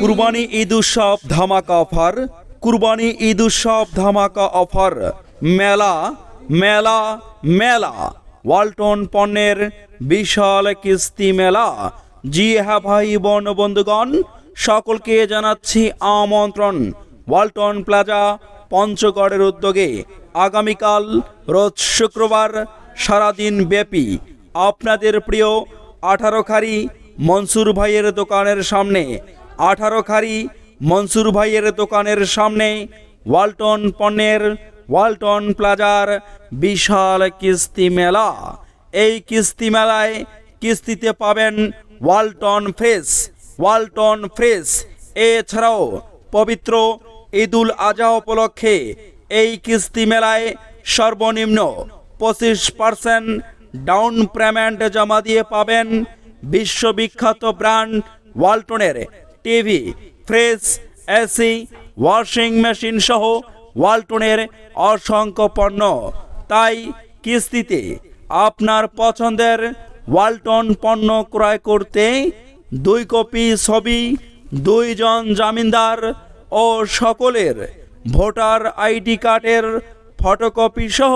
কুরবানি। ঈদ উৎসব ধামাকা অফার। কুরবানি ঈদ উৎসব ধামাকা অফার। মেলা মেলা মেলা। ওয়ালটন পণ্যের বিশাল কিস্তি মেলা। জি হ্যাঁ ভাই, বোন, বন্ধুগণ, সকলকে জানাচ্ছি আমন্ত্রণ। ওয়ালটন প্লাজা, পঞ্চগড়ের উদ্যোগে আগামীকাল, রোজ শুক্রবার, সারাদিন ব্যাপী। আপনাদের প্রিয় আঠারো খারি মনসুর ভাইয়ের দোকানের সামনে। আঠারো খারি মনসুর ভাইয়ের দোকানের সামনে ওয়ালটন পণ্যের ওয়ালটন প্লাজার বিশাল কিস্তি মেলা। এই কিস্তি মেলায় কিস্তিতে পাবেন ওয়ালটন ফ্রেশ ওয়ালটন ফ্রেশ। এছাড়াও পবিত্র ঈদুল আজহা উপলক্ষে এই কিস্তি মেলায় সর্বনিম্ন পঁচিশ পার্সেন্ট ডাউন পেমেন্ট জমা দিয়ে পাবেন বিশ্ববিখ্যাত brand ওয়ালটনের TV, fridge, AC, washing machine সহ ওয়ালটনের অসংখ্য পণ্য। তাই কিস্তিতে আপনার পছন্দের ওয়ালটন পণ্য ক্রয় করতে দুই কপি ছবি, দুইজন জামিনদার ও সকলের ভোটার আইডি কার্ডের ফটোকপি সহ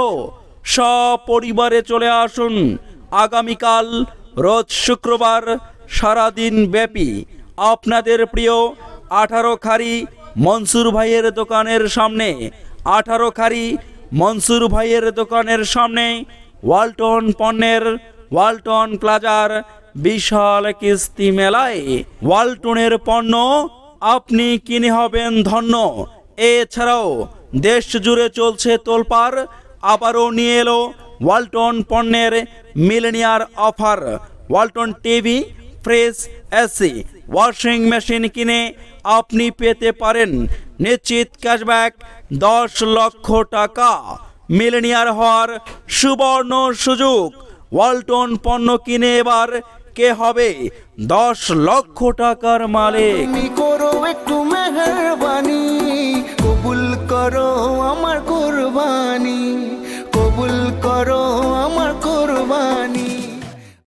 সপরিবারে চলে আসুন। আগামীকাল রোজ শুক্রবার সারাদিন ব্যাপী আপনাদের প্রিয় আঠারো খারি মনসুর ভাইয়ের দোকানের সামনে, আঠারো খারি মনসুর ভাইয়ের দোকানের সামনে ওয়ালটন পণ্যের ওয়ালটন প্লাজার বিশাল কিস্তি মেলায় ওয়ালটনের পণ্য আপনি কিনে হবেন ধন্য। এছাড়াও দেশ জুড়ে চলছে তোলপার আবারও নিয়ে এলো ওয়ালটন পণ্যের millionaire offer Walton TV fridge AC washing machine কিনে আপনি পেতে পারেন। নিশ্চিত ক্যাশব্যাক দশ লক্ষ টাকা। মিলেনিয়ার হওয়ার সুবর্ণ সুযোগ। ওয়ালটন পণ্য কিনে এবার কে হবে? দশ লক্ষ টাকার মালিক।